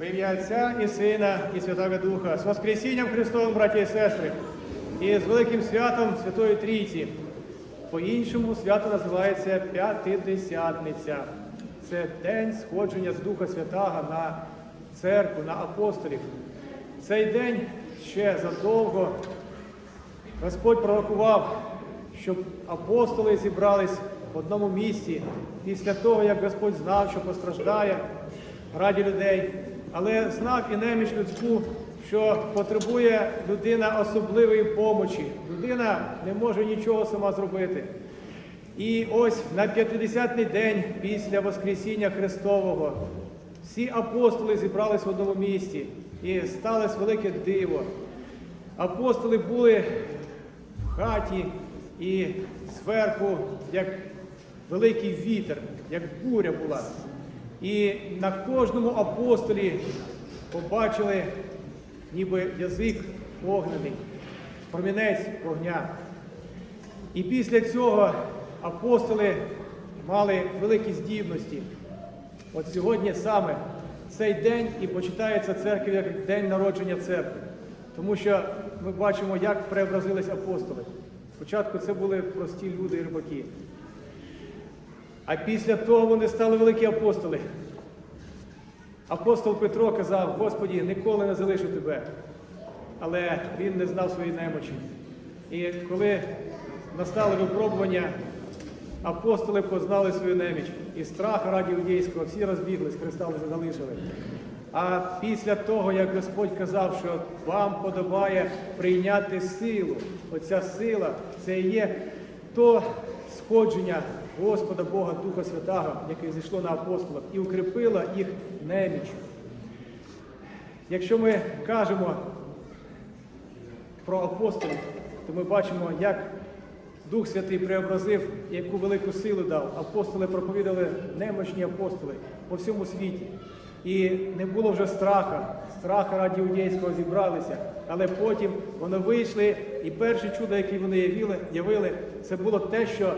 Во ім'я Отця і Сина, і Святого Духа, з Воскресінням Христовим, браті і сестри, і з великим святом Святої Трійці. По-іншому свято називається П'ятидесятниця. Це день сходження з Духа Святого на церкву, на апостолів. Цей день ще задовго Господь пророкував, щоб апостоли зібрались в одному місці після того, як Господь знав, що постраждає раді людей, але знав і неміч людську, що потребує людина особливої помочі. Людина не може нічого сама зробити. І ось на 50-й день після Воскресіння Христового всі апостоли зібрались в одному місці і сталося велике диво. Апостоли були в хаті і зверху, як великий вітер, як буря була. І на кожному апостолі побачили ніби язик огнений, промінець вогня. І після цього апостоли мали великі здібності. От сьогодні саме цей день і почитається церква як день народження церкви. Тому що ми бачимо, як преобразились апостоли. Спочатку це були прості люди і рибаки. А після того вони стали великі апостоли. Апостол Петро казав, Господі, ніколи не залишу тебе. Але він не знав своєї немочі. І коли настали випробування, апостоли познали свою неміч. І страх раді Іудейського всі розбіглись, Христа вже залишили. А після того, як Господь казав, що вам подобає прийняти силу, оця сила це і є то сходження Господа Бога Духа Святого, яке зійшло на апостолів, і укріпило їх неміч. Якщо ми кажемо про апостолів, то ми бачимо, як Дух Святий преобразив, яку велику силу дав. Апостоли проповідали немощні апостоли по всьому світі. І не було вже страха. Страха раді іудейського зібралися. Але потім вони вийшли, і перше чудо, яке вони явили, це було те, що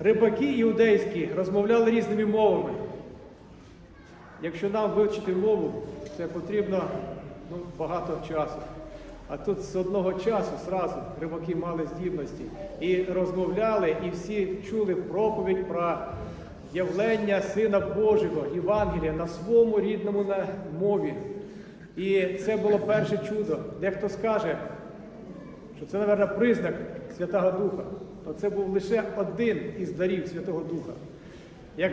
рибаки іудейські розмовляли різними мовами. Якщо нам вивчити мову, це потрібно ну, багато часу. А тут з одного часу зразу рибаки мали здібності і розмовляли, і всі чули проповідь про явлення Сина Божого, Євангелія на своєму рідному мові. І це було перше чудо. Дехто скаже, що це, мабуть, признак Святого Духа. То це був лише один із дарів Святого Духа. Як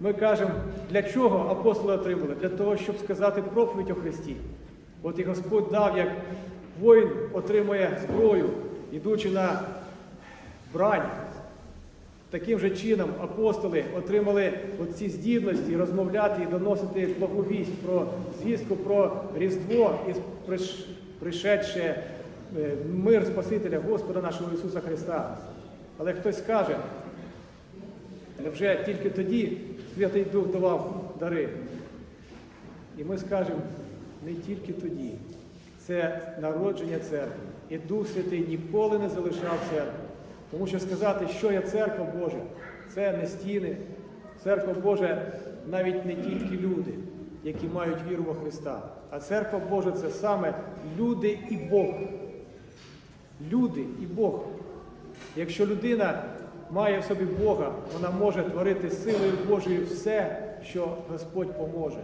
ми кажемо, для чого апостоли отримали? Для того, щоб сказати проповідь о Христі. От і Господь дав, як воїн отримує зброю, ідучи на брань. Таким же чином апостоли отримали ці здібності розмовляти і доносити благовість про звістку про Різдво і приш- пришедше мир Спасителя Господа нашого Ісуса Христа. Але хтось скаже, невже тільки тоді Святий Дух давав дари? І ми скажемо, не тільки тоді. Це народження церкви. І Дух Святий ніколи не залишав церкву. Тому що сказати, що є церква Божа, це не стіни. Церква Божа навіть не тільки люди, які мають віру во Христа. А церква Божа це саме люди і Бог. Люди і Бог. Якщо людина має в собі Бога, вона може творити силою Божою все, що Господь поможе.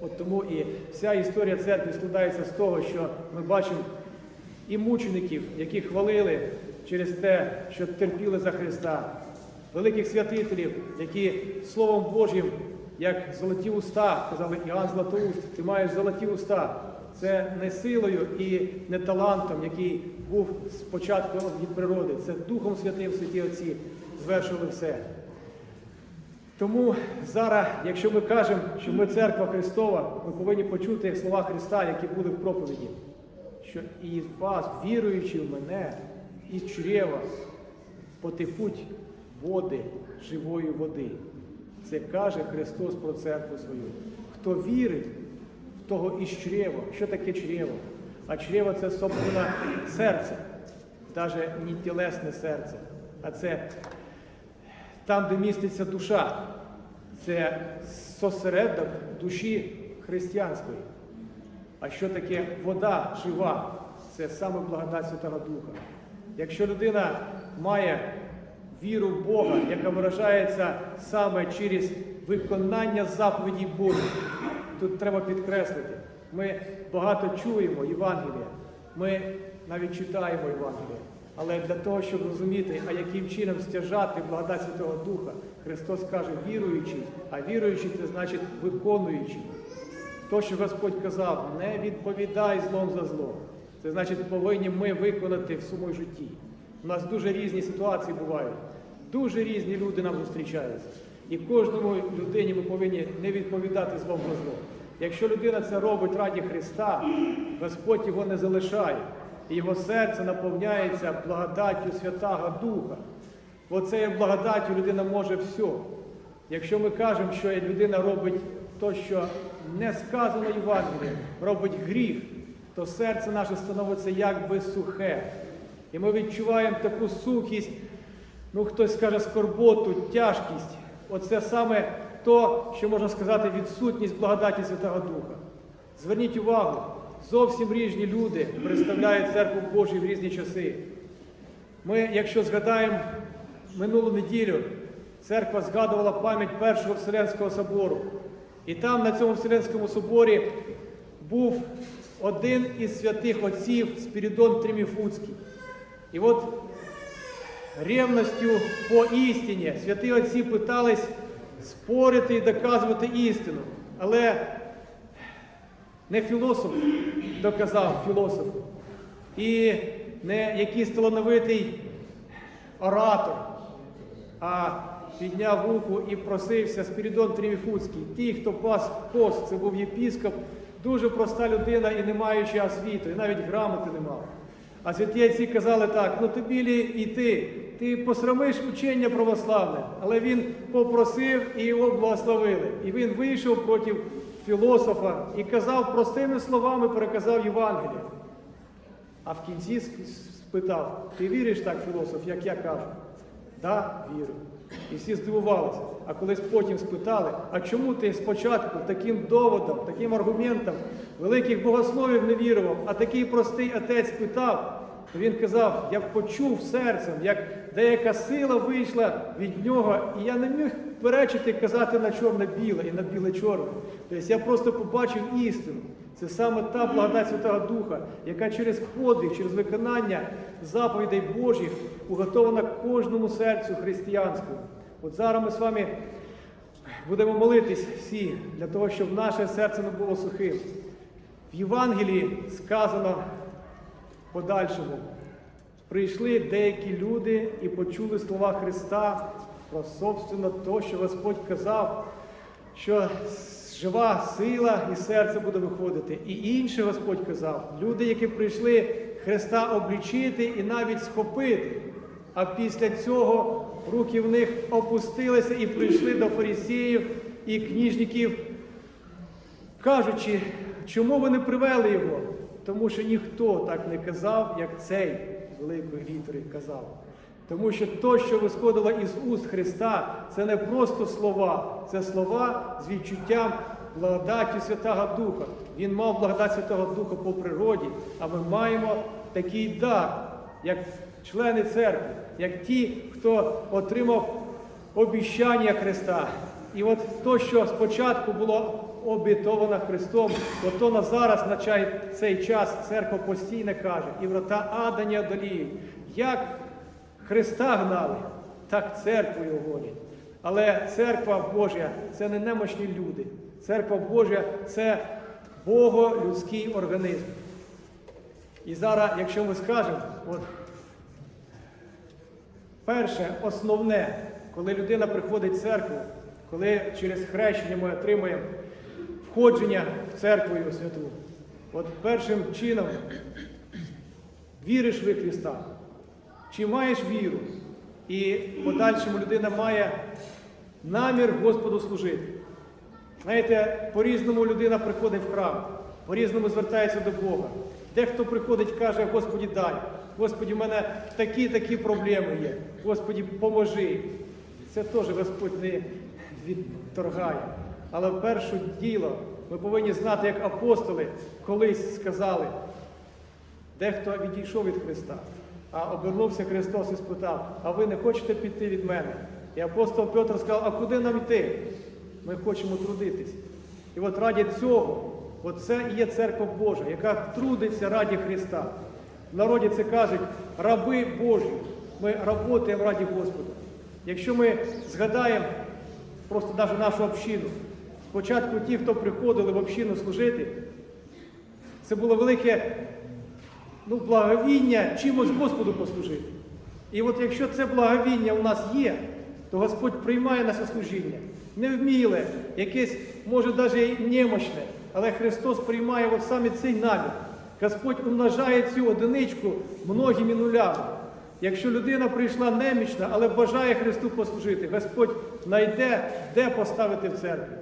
От тому і вся історія церкви складається з того, що ми бачимо і мучеників, які хвалили через те, що терпіли за Христа, великих святителів, які Словом Божим, як золоті уста, казали Іоанн Златоуст, ти маєш золоті уста. Це не силою і не талантом, який був спочатку від природи. Це Духом Святим Святі Отці звершили все. Тому зараз, якщо ми кажемо, що ми церква Христова, ми повинні почути слова Христа, які були в проповіді, що і вас, віруючи в мене, із чрева потекуть води живої води. Це каже Христос про церкву свою. Хто вірить, в того із чрева. Що таке чрево? А чрево це собственно серце, навіть не тілесне серце, а це там, де міститься душа, це сосередок душі християнської. А що таке вода жива? Це саме благодать Святого Духа. Якщо людина має віру в Бога, яка виражається саме через виконання заповідей Божих, тут треба підкреслити, ми багато чуємо Євангелія, ми навіть читаємо Євангелія. Але для того, щоб розуміти, а яким чином стяжати благодать Святого Духа, Христос каже віруючий, а віруючий це значить виконуючий. То, що Господь казав, не відповідай злом за зло. Це значить, повинні ми виконати в своєму житті. У нас дуже різні ситуації бувають. Дуже різні люди нам зустрічаються. І кожному людині ми повинні не відповідати злом за зло. Якщо людина це робить раді Христа, Господь його не залишає, і його серце наповняється благодаттю Святого Духа. Оцею благодаттю людина може все. Якщо ми кажемо, що людина робить то, що не сказано Євангелієм, робить гріх, то серце наше становиться якби сухе. І ми відчуваємо таку сухість, ну хтось скаже скорботу, тяжкість. Оце саме то, що можна сказати, відсутність благодаті Святого Духа. Зверніть увагу, зовсім різні люди представляють церкву Божу в різні часи. Ми, якщо згадаємо минулу неділю, церква згадувала пам'ять Першого Вселенського собору. І там, на цьому Вселенському соборі, був один із святих отців Спірідон Триміфуцький. І от ревністю по істині святі отці питались спорити і доказувати істину. Але не філософ доказав філософ, і не якийсь талановитий оратор, а підняв руку і просився Спірідон Тріміфуцький. Ті, хто пас пост, це був єпіскоп, дуже проста людина і не маючи освіту, і навіть грамоти не мав. А святі отці казали так, ну тобі лі йти, ти посрамиш учення православне, але він попросив і його благословили. І він вийшов проти філософа і казав простими словами, переказав Євангеліє. А в кінці спитав, ти віриш так, філософ, як я кажу? Да, вірю. І всі здивувалися. А колись потім спитали, а чому ти спочатку таким доводом, таким аргументом великих богословів не вірував, а такий простий отець питав, то він казав, я почув серцем, як деяка сила вийшла від нього, і я не міг перечити казати на чорне-біле і на біле-чорне. Тобто я просто побачив істину. Це саме та благодать Святого Духа, яка через подвиг, через виконання заповідей Божих уготована кожному серцю християнському. От зараз ми з вами будемо молитись всі для того, щоб наше серце не було сухим. В Євангелії сказано подальшому. Прийшли деякі люди і почули слова Христа про собственно то, що Господь казав, що жива сила і серце буде виходити. І інше Господь казав, люди, які прийшли Христа облічити і навіть схопити. А після цього руки в них опустилися і прийшли до фарисеїв і книжників, кажучи, чому ви не привели його? Тому що ніхто так не казав, як цей великої літери казав. Тому що то, що висходило із уст Христа, це не просто слова, це слова з відчуттям благодаті Святого Духа. Він мав благодать Святого Духа по природі, а ми маємо такий дар, як члени церкви, як ті, хто отримав обіщання Христа. І от то, що спочатку було обітовано Христом, от то на зараз на цей час церква постійно каже, і врата Ада не одоліють. Як Христа гнали, так церкву його гонять. Але церква Божа це не немощні люди. Церква Божа це Бого-людський організм. І зараз, якщо ми скажемо, от перше, основне, коли людина приходить в церкву, коли через хрещення ми отримуємо входження в церкву Його святу, от першим чином віриш ви Христа. Чи маєш віру? І в подальшому людина має намір Господу служити. Знаєте, по-різному людина приходить в храм, по-різному звертається до Бога. Дехто приходить каже, Господі, дай, Господі, в мене такі-такі проблеми є. Господі, поможи. Це теж Господь не відторгає. Але в перше діло Ми повинні знати, як апостоли колись сказали, дехто відійшов від Христа, а обернувся Христос і спитав, а ви не хочете піти від мене? І апостол Петр сказав, а куди нам йти? Ми хочемо трудитись. І от раді цього, от це і є церква Божа, яка трудиться раді Христа. В народі це кажуть раби Божі. Ми працюємо раді Господа. Якщо ми згадаємо просто навіть нашу общину, спочатку ті, хто приходили в общину служити, це було велике ну, благовіння чимось Господу послужити. І от якщо це благовіння у нас є, то Господь приймає наше служіння. Невміле, якесь, може, навіть і немощне, але Христос приймає от саме цей намір. Господь умножає цю одиничку многими нулями. Якщо людина прийшла немічна, але бажає Христу послужити, Господь знайде, де поставити в церкві.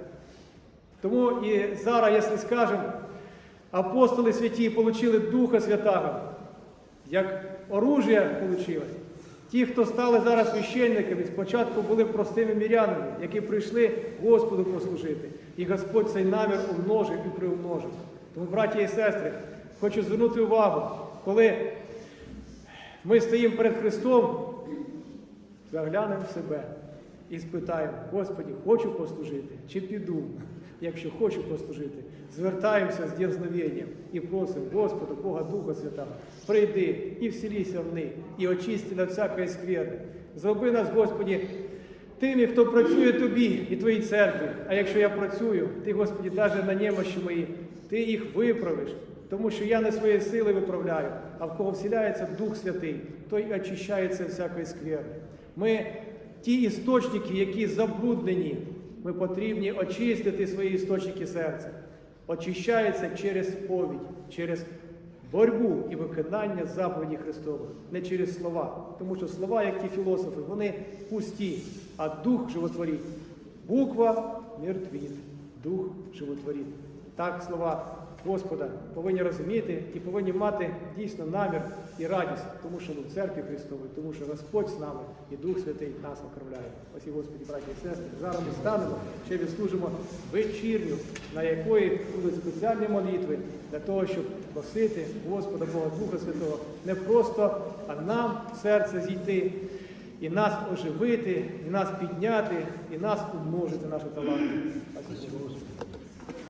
Тому і зараз, якщо скажемо, апостоли святі отримали Духа Святого, як оружие отримали. Ті, хто стали зараз священниками, спочатку були простими мірянами, які прийшли Господу послужити. І Господь цей намір умножив і приумножив. Тому, браті і сестри, хочу звернути увагу, коли ми стоїмо перед Христом, заглянемо в себе і спитаємо, Господі, хочу послужити чи піду? Якщо хочу послужити, звертаємося з дерзновенням і просимо Господа, Бога Духа Святого, прийди і вселися в них, і очисти на всякої скверни. Зроби нас, Господі, тими, хто працює тобі і твоїй церкві. А якщо я працюю, ти, Господі, навіть на немощі мої, ти їх виправиш. Тому що я не своєї сили виправляю, а в кого вселяється Дух Святий, той очищається всякої скверни. Ми ті істочники, які забруднені, ми потрібні очистити свої істочники серця. Очищається через сповідь, через боротьбу і виконання заповіді Христових, не через слова. Тому що слова, як ті філософи, вони пусті, а дух животворить. Буква мертвіт, дух животворить. Так слова Господа повинні розуміти і повинні мати дійсно намір і радість, тому що ми в церкві Христовій, тому що Господь з нами і Дух Святий нас окривляє. Ось і Господі, браті і сестри, зараз ми станемо, ще відслужимо вечірню, на якої будуть спеціальні молитви для того, щоб просити Господа Бога Духа Святого не просто, а нам в серце зійти. І нас оживити, і нас підняти, і нас умножити наші таланти.